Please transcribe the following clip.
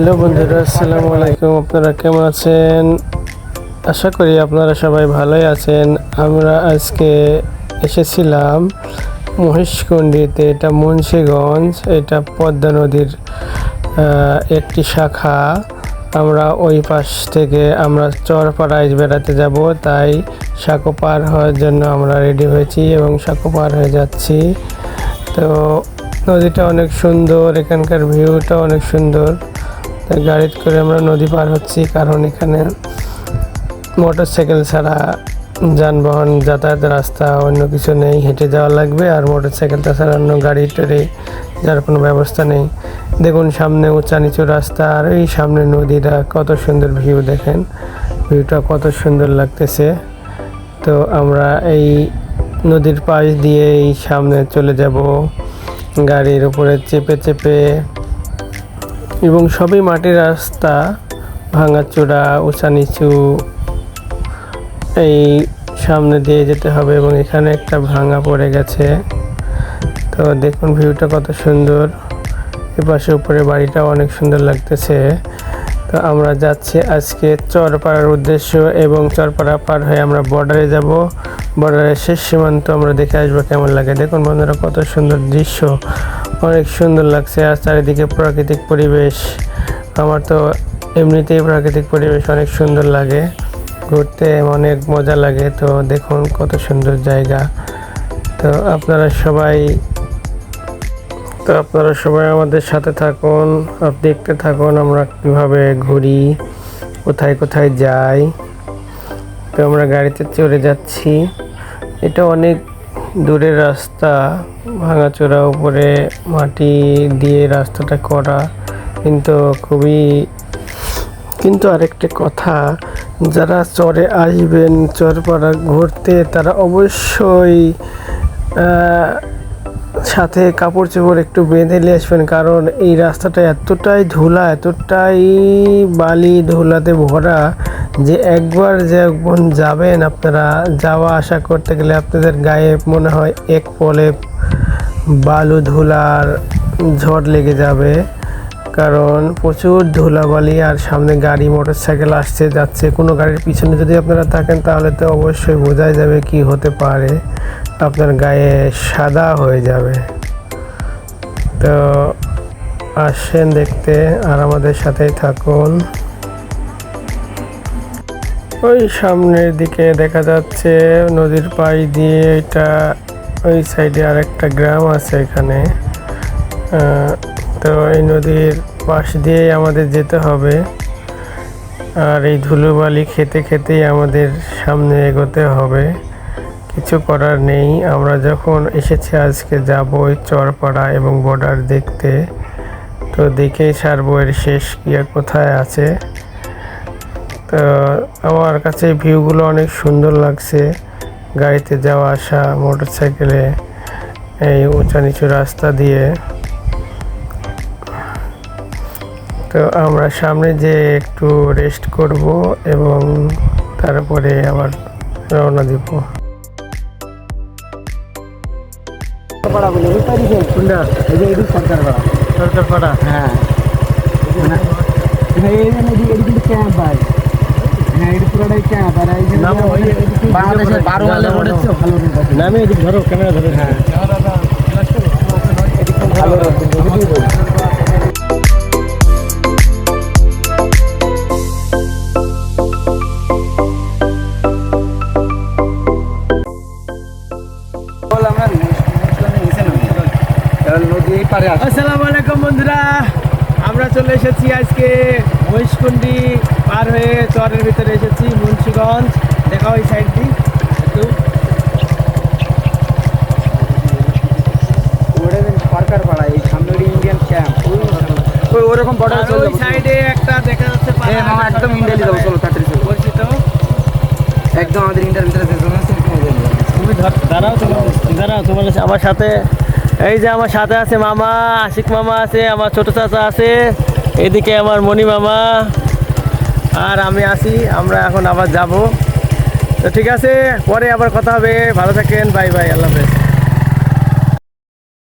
Hello বন্ধুরা, আসসালামু আলাইকুম। আপনারা কেমন আছেন? আশা করি আপনারা সবাই ভালোই আছেন। আমরা আজকে এসেছিলাম মহেশকুণ্ডিতে, এটা মুন্সীগঞ্জ, এটা পদ্মা নদীর একটি শাখা। আমরা ওই পাশ থেকে আমরা চরপাড়ায় বেড়াতে যাব, তাই সাঁকো পার হওয়ার জন্য আমরা রেডি হয়েছি এবং সাঁকো পার হয়ে যাচ্ছি। তো নদীটা অনেক সুন্দর, এখানকার ভিউটা অনেক সুন্দর। গাড়িতে করে আমরা নদী পার হচ্ছি, কারণ এখানে মোটর সাইকেল ছাড়া যানবাহন যাতায়াত রাস্তা অন্য কিছু নেই, হেঁটে যাওয়া লাগবে আর মোটর সাইকেলটা ছাড়া অন্য গাড়ি টাড়ি যার কোনো ব্যবস্থা নেই। দেখুন সামনে উঁচা নিচু রাস্তা আর এই সামনে নদীটা কত সুন্দর ভিউ দেখেন। ভিউটা কত সুন্দর লাগতেছে। তো আমরা এই নদীর পাশ দিয়ে এই সামনে চলে যাব। গাড়ির উপরে চেপে চেপে এবং সবই মাটির রাস্তা ভাঙাচোরা উঁচা নিচু। এই সামনে দিয়ে যেতে হবে এবং এখানে একটা ভাঙা পড়ে গেছে। তো দেখুন ভিউটা কত সুন্দর। এপাশে উপরে বাড়িটা অনেক সুন্দর লাগতেছে। তো আমরা যাচ্ছি আজকে চরপাড়ার উদ্দেশ্য এবং চরপাড়া পার হয়ে আমরা বর্ডারে যাব। বর্ডারের শেষ সীমান্ত আমরা দেখে আসব কেমন লাগে। দেখুন বন্ধুরা কত সুন্দর দৃশ্য। অনেক সুন্দর লাগছে আর চারিদিকে প্রাকৃতিক পরিবেশ। আমার তো এমনিতেই প্রাকৃতিক পরিবেশ অনেক সুন্দর লাগে। ঘুরতে অনেক মজা লাগে, তো দেখুন কত সুন্দর জায়গা। তো আপনারা সবাই, তো আপনারা সবাই আমাদের সাথে থাকুন দেখতে থাকুন আমরা কীভাবে ঘুরি, কোথায় কোথায় যাই। তো আমরা গাড়িতে চড়ে যাচ্ছি। এটা অনেক দূরের রাস্তা, ভাঙাচোরা, উপরে মাটি দিয়ে রাস্তাটা করা। কিন্তু খুবই, কিন্তু আরেকটা কথা, যারা চরে আসবেন, চরপাড়া ঘুরতে, তারা অবশ্যই সাথে কাপড় চোপড় একটু বেঁধে নিয়ে আসবেন, কারণ এই রাস্তাটা এতটাই ধুলা, এতটাই বালি ধুলাতে ভরা যে একবার যখন যাবেন আপনারা যাওয়া আসা করতে গেলে আপনাদের গায়ে মনে হয় এক পলে বালু ধুলার ঝড় লেগে যাবে। কারণ প্রচুর ধুলাবালি আর সামনে গাড়ি মোটর সাইকেল আসছে, যাচ্ছে। কোনো গাড়ির পিছনে যদি আপনারা থাকেন তাহলে তো অবশ্যই বোঝাই যাবে কি হতে পারে। আপনার গায়ে সাদা হয়ে যাবে। তো আসেন দেখতে আর আমাদের সাথেই থাকুন। ওই সামনের দিকে দেখা যাচ্ছে নদীর পাশ দিয়ে এটা ওই সাইডে আরেকটা গ্রাম আছে এখানে। তো এই নদীর পাশ দিয়েই আমাদের যেতে হবে। আর এই ধুলোবালি খেতে খেতেই আমাদের সামনে এগোতে হবে। কিছু করার নেই। আমরা যখন এসেছি আজকে যাব চরপাড়া এবং বর্ডার দেখতে, তো দেখেই সারবো এর শেষ গিয়া কোথায় আছে। তো আমার কাছে ভিউগুলো অনেক সুন্দর লাগছে। গাড়িতে যাওয়া, আসা মোটর সাইকেলে এই উঁচা নিচু রাস্তা দিয়ে। তো আমরা সামনে যে একটু রেস্ট করব এবং তারপরে আবার রওনা দিব। পাড়া বলে ওই পারি যে কোনটা এই যে এদিক সরকার পাড়া সরকার পাড়া হ্যাঁ মানে হ্যাঁ এই যে এদিক এদিক কিন্তু ক্যাম্প ভাই হ্যাঁ এদিক পুরোটাই ক্যাম্প আর এই যে নামো, ওই যে এদিকে বাংলাদেশের বারো মাইলের নামো, রোডের নামো। চেয়েও ভালো রোড আছে নামে এদিক ধরো ক্যামেরা ধরো হ্যাঁ ভালো রোড কিন্তু বুঝলি তো? বল আমরা আসসালামু আলাইকুম বন্ধুরা। আমরা চলে এসেছি আজকে মহিষকুন্ডি পার হয়ে চরের ভিতরে এসেছি মুন্সিগঞ্জ। দেখা ওই সাইডটি। একটু। সরকার পাড়া এই সামনে ইন্ডিয়ান ক্যাম্প ওই ওরকম বর্ডার চলে ওই সাইডে একটা দেখা যাচ্ছে এ মামা একদম ইন্ডিয়ালি যাব চলো তাড়াতাড়ি চলো। বলছি তো। একদম আমাদের আছে তুমি ধর দাঁড়াও দাঁড়াও তোমার কাছে আমার সাথে। এই যে আমার সাথে আছে মামা, আশিক মামা আছে, আমার ছোট চাচা আছে, এদিকে আমার মণি মামা। আর আমি আছি, আমরা এখন আবার যাব। তো ঠিক আছে, পরে আবার কথা হবে। ভালো থাকেন, বাই বাই, আল্লাহ হাফেজ।